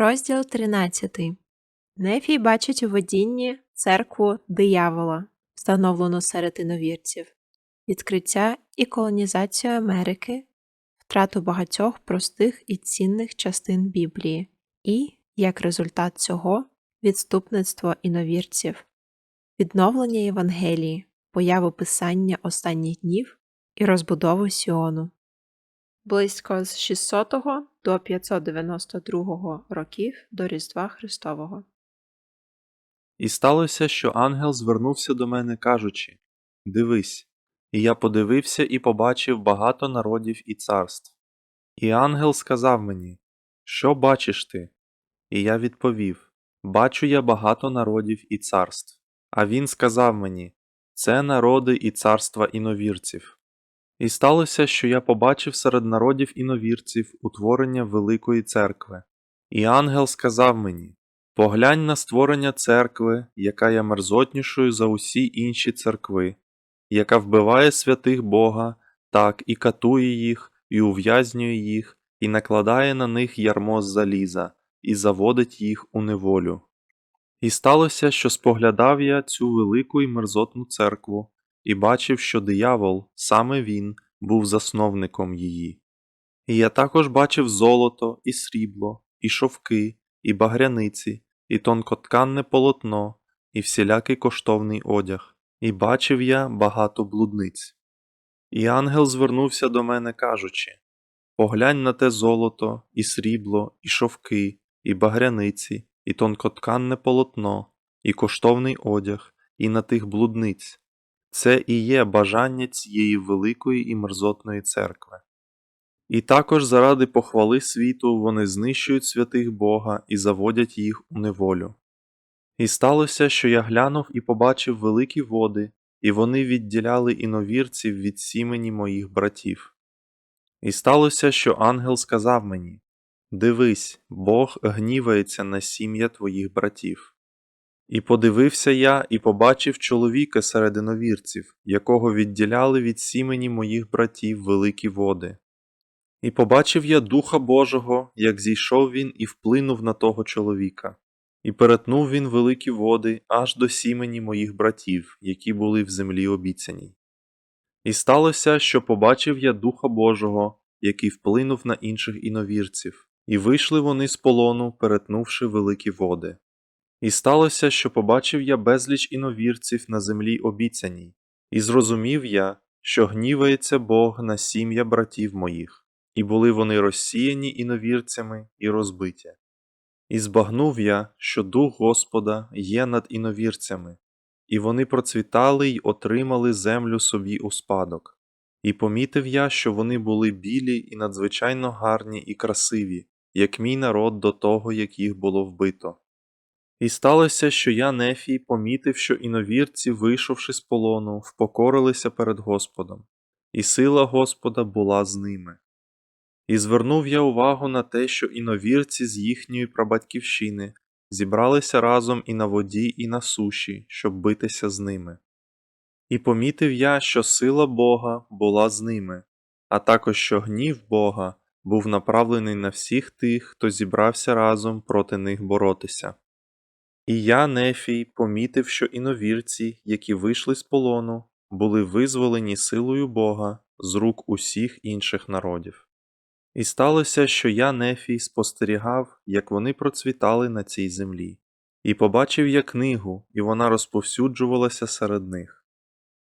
Розділ 13. Нефій бачить у видінні церкву диявола, встановлену серед іновірців, відкриття і колонізацію Америки, втрату багатьох простих і цінних частин Біблії, і, як результат цього, відступництво іновірців, відновлення Євангелії, появу писання останніх днів і розбудову Сіону. Близько з 600 до 592 років до Різдва Христового. І сталося, що ангел звернувся до мене, кажучи Дивись, і я подивився і побачив багато народів і царств. І ангел сказав мені Що бачиш ти? І я відповів Бачу я багато народів і царств. А він сказав мені Це народи і царства іновірців. І сталося, що я побачив серед народів іновірців утворення Великої церкви. І ангел сказав мені Поглянь на створення церкви, яка є мерзотнішою за усі інші церкви, яка вбиває святих Бога, так і катує їх, і ув'язнює їх, і накладає на них ярмо з заліза, і заводить їх у неволю. І сталося, що споглядав я цю велику і мерзотну церкву, і бачив, що диявол, саме він, був засновником її. І я також бачив золото, і срібло, і шовки, і багряниці, і тонкотканне полотно, і всілякий коштовний одяг, і бачив я багато блудниць. І ангел звернувся до мене, кажучи Поглянь на те золото, і срібло, і шовки, і багряниці, і тонкотканне полотно, і коштовний одяг, і на тих блудниць. Це і є бажання цієї великої і мерзотної церкви. І також заради похвали світу вони знищують святих Бога і заводять їх у неволю. І сталося, що я глянув і побачив великі води, і вони відділяли іновірців від сімені моїх братів. І сталося, що ангел сказав мені Дивись, Бог гнівається на сім'я твоїх братів. І подивився я і побачив чоловіка серед іновірців, якого відділяли від сімені моїх братів великі води. І побачив я Духа Божого, як зійшов він і вплинув на того чоловіка, і перетнув він великі води аж до сімені моїх братів, які були в землі обіцяній. І сталося, що побачив я Духа Божого, який вплинув на інших іновірців, і вийшли вони з полону, перетнувши великі води. І сталося, що побачив я безліч іновірців на землі обіцяній, і зрозумів я, що гнівається Бог на сім'я братів моїх, і були вони розсіяні іновірцями і розбиті. І збагнув я, що дух Господа є над іновірцями, і вони процвітали й отримали землю собі у спадок. І помітив я, що вони були білі і надзвичайно гарні і красиві, як мій народ до того, як їх було вбито. І сталося, що я, Нефій, помітив, що іновірці, вийшовши з полону, впокорилися перед Господом, і сила Господа була з ними. І звернув я увагу на те, що іновірці з їхньої прабатьківщини зібралися разом і на воді, і на суші, щоб битися з ними. І помітив я, що сила Бога була з ними, а також що гнів Бога був направлений на всіх тих, хто зібрався разом проти них боротися. І я, Нефій, помітив, що іновірці, які вийшли з полону, були визволені силою Бога з рук усіх інших народів. І сталося, що я, Нефій, спостерігав, як вони процвітали на цій землі, і побачив я книгу, і вона розповсюджувалася серед них.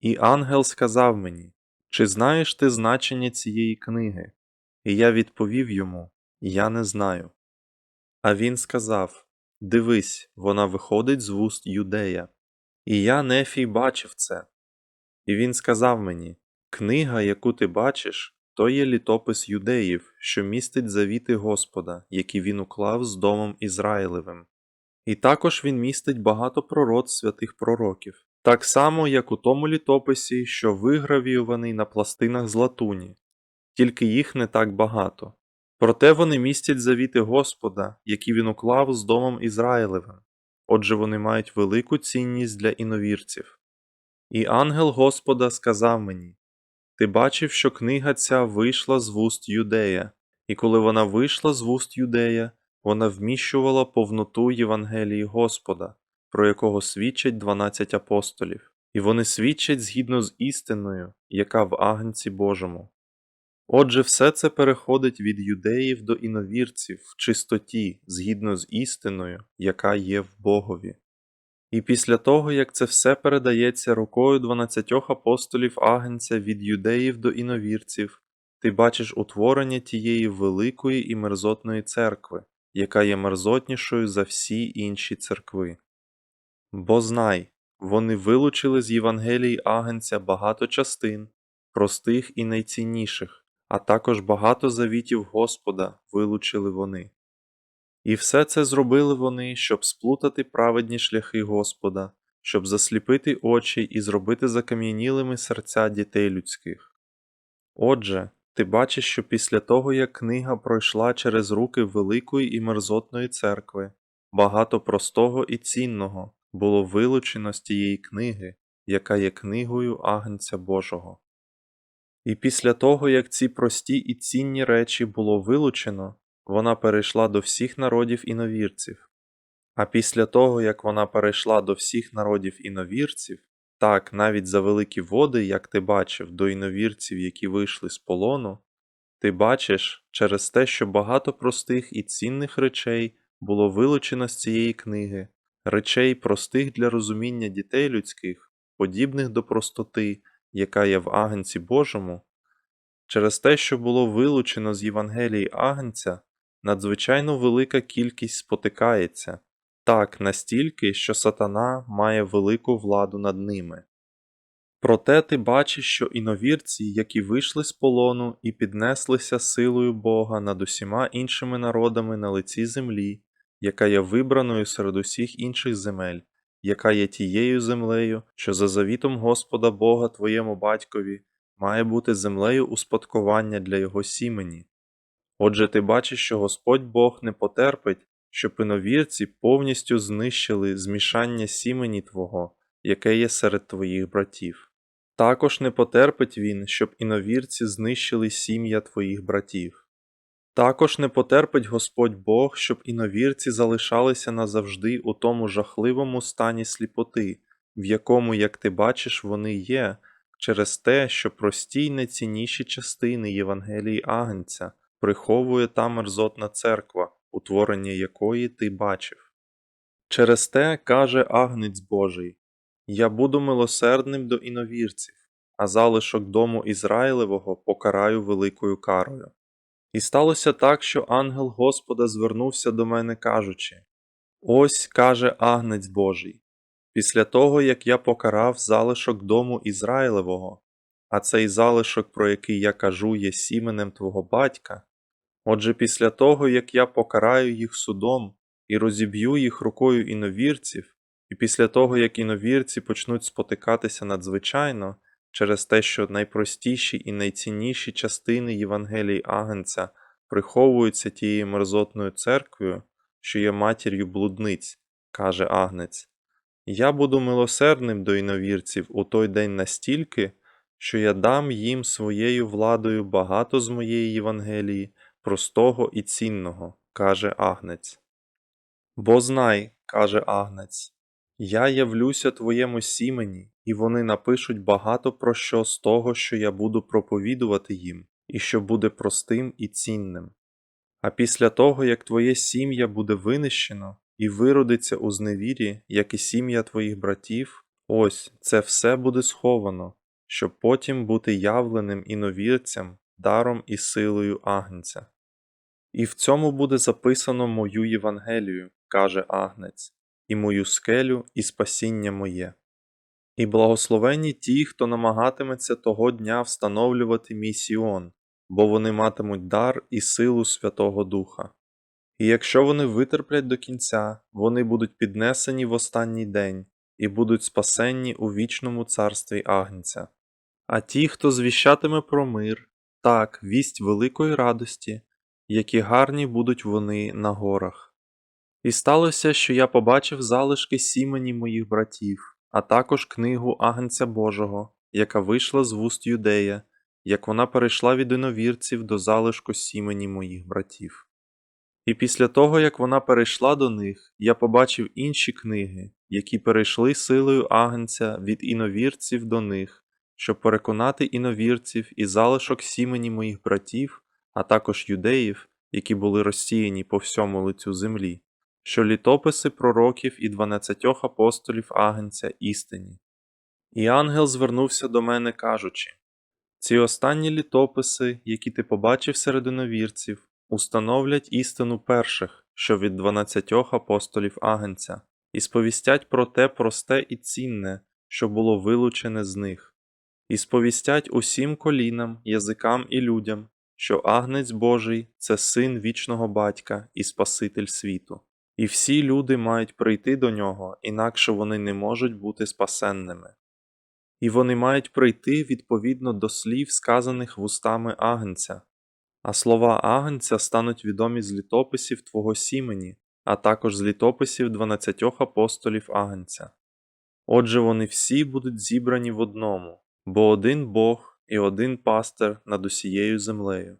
І ангел сказав мені Чи знаєш ти значення цієї книги? І я відповів йому Я не знаю. А він сказав Дивись, вона виходить з вуст юдея. І я, Нефій, бачив це. І він сказав мені Книга, яку ти бачиш, то є літопис юдеїв, що містить завіти Господа, які він уклав з домом Ізраїлевим. І також він містить багато пророцтв святих пророків, так само, як у тому літописі, що вигравіюваний на пластинах з латуні, тільки їх не так багато. Проте вони містять завіти Господа, які він уклав з домом Ізраїлевим, отже вони мають велику цінність для іновірців. І ангел Господа сказав мені Ти бачив, що книга ця вийшла з вуст Юдея, і коли вона вийшла з вуст Юдея, вона вміщувала повноту Євангелії Господа, про якого свідчать 12 апостолів, і вони свідчать згідно з істиною, яка в Агнці Божому. Отже, все це переходить від юдеїв до іновірців в чистоті, згідно з істиною, яка є в Богові. І після того, як це все передається рукою 12 апостолів Агнця від юдеїв до іновірців, ти бачиш утворення тієї великої і мерзотної церкви, яка є мерзотнішою за всі інші церкви. Бо знай, вони вилучили з Євангелії Агнця багато частин, простих і найцінніших, а також багато завітів Господа вилучили вони. І все це зробили вони, щоб сплутати праведні шляхи Господа, щоб засліпити очі і зробити закам'янілими серця дітей людських. Отже, ти бачиш, що після того, як книга пройшла через руки великої і мерзотної церкви, багато простого і цінного було вилучено з тієї книги, яка є книгою Агнця Божого. І після того, як ці прості і цінні речі було вилучено, вона перейшла до всіх народів іновірців. А після того, як вона перейшла до всіх народів іновірців, так, навіть за великі води, як ти бачив, до іновірців, які вийшли з полону, ти бачиш через те, що багато простих і цінних речей було вилучено з цієї книги, речей простих для розуміння дітей людських, подібних до простоти, яка є в Агнці Божому, через те, що було вилучено з Євангелії Агнця, надзвичайно велика кількість спотикається, так настільки, що сатана має велику владу над ними. Проте ти бачиш, що іновірці, які вийшли з полону і піднеслися силою Бога над усіма іншими народами на лиці землі, яка є вибраною серед усіх інших земель, яка є тією землею, що за завітом Господа Бога твоєму батькові має бути землею успадкування для його сімені. Отже, ти бачиш, що Господь Бог не потерпить, щоб іновірці повністю знищили змішання сімені Твого, яке є серед твоїх братів. Також не потерпить він, щоб іновірці знищили сім'я твоїх братів. Також не потерпить Господь Бог, щоб іновірці залишалися назавжди у тому жахливому стані сліпоти, в якому, як ти бачиш, вони є, через те, що прості й найцінніші частини Євангелії Агнця приховує та мерзотна церква, утворення якої ти бачив. Через те каже Агнець Божий Я буду милосердним до іновірців, а залишок дому Ізраїлевого покараю великою карою. І сталося так, що ангел Господа звернувся до мене, кажучи Ось каже Агнець Божий, після того, як я покарав залишок дому Ізраїлевого, а цей залишок, про який я кажу, є сіменем твого батька. Отже, після того, як я покараю їх судом і розіб'ю їх рукою іновірців, і після того, як іновірці почнуть спотикатися надзвичайно через те, що найпростіші і найцінніші частини Євангелії Агнця приховуються тією мерзотною церквою, що є матір'ю блудниць, каже Агнець, я буду милосердним до іновірців у той день настільки, що я дам їм своєю владою багато з моєї Євангелії, простого і цінного, каже Агнець. Бо знай, каже Агнець, я явлюся твоєму сімені, і вони напишуть багато про що з того, що я буду проповідувати їм, і що буде простим і цінним. А після того, як твоє сім'я буде винищено і виродиться у зневірі, як і сім'я твоїх братів, ось це все буде сховано, щоб потім бути явленим іновірцям, даром і силою Агнця. І в цьому буде записано мою Євангелію, каже Агнець, і мою скелю, і спасіння моє. І благословені ті, хто намагатиметься того дня встановлювати мій Сіон, бо вони матимуть дар і силу Святого Духа. І якщо вони витерплять до кінця, вони будуть піднесені в останній день і будуть спасенні у вічному царстві Агнця. А ті, хто звіщатиме про мир, так, вість великої радості, які гарні будуть вони на горах. І сталося, що я побачив залишки сімені моїх братів, а також книгу Агнця Божого, яка вийшла з вуст юдея, як вона перейшла від іновірців до залишку сімені моїх братів. І після того, як вона перейшла до них, я побачив інші книги, які перейшли силою агнця від іновірців до них, щоб переконати іновірців і залишок сімені моїх братів, а також юдеїв, які були розсіяні по всьому лицю землі, що літописи пророків і дванадцятьох апостолів агнця істинні. І ангел звернувся до мене, кажучи: Ці останні літописи, які ти побачив серед іновірців, установлять істину перших, що від дванадцятьох апостолів агнця, і сповістять про те просте і цінне, що було вилучене з них, і сповістять усім колінам, язикам і людям, що агнець Божий це син вічного батька і Спаситель світу. І всі люди мають прийти до нього, інакше вони не можуть бути спасенними. І вони мають прийти відповідно до слів, сказаних вустами агнця, а слова агнця стануть відомі з літописів твого сімені, а також з літописів дванадцятьох апостолів агнця. Отже, вони всі будуть зібрані в одному, бо один Бог і один пастир над усією землею.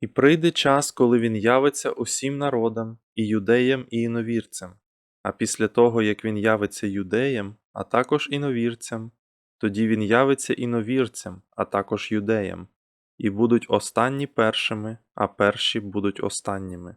І прийде час, коли він явиться усім народам, і юдеям, і іновірцям, а після того, як він явиться юдеям, а також іновірцям, тоді він явиться іновірцям, а також юдеям, і будуть останні першими, а перші будуть останніми.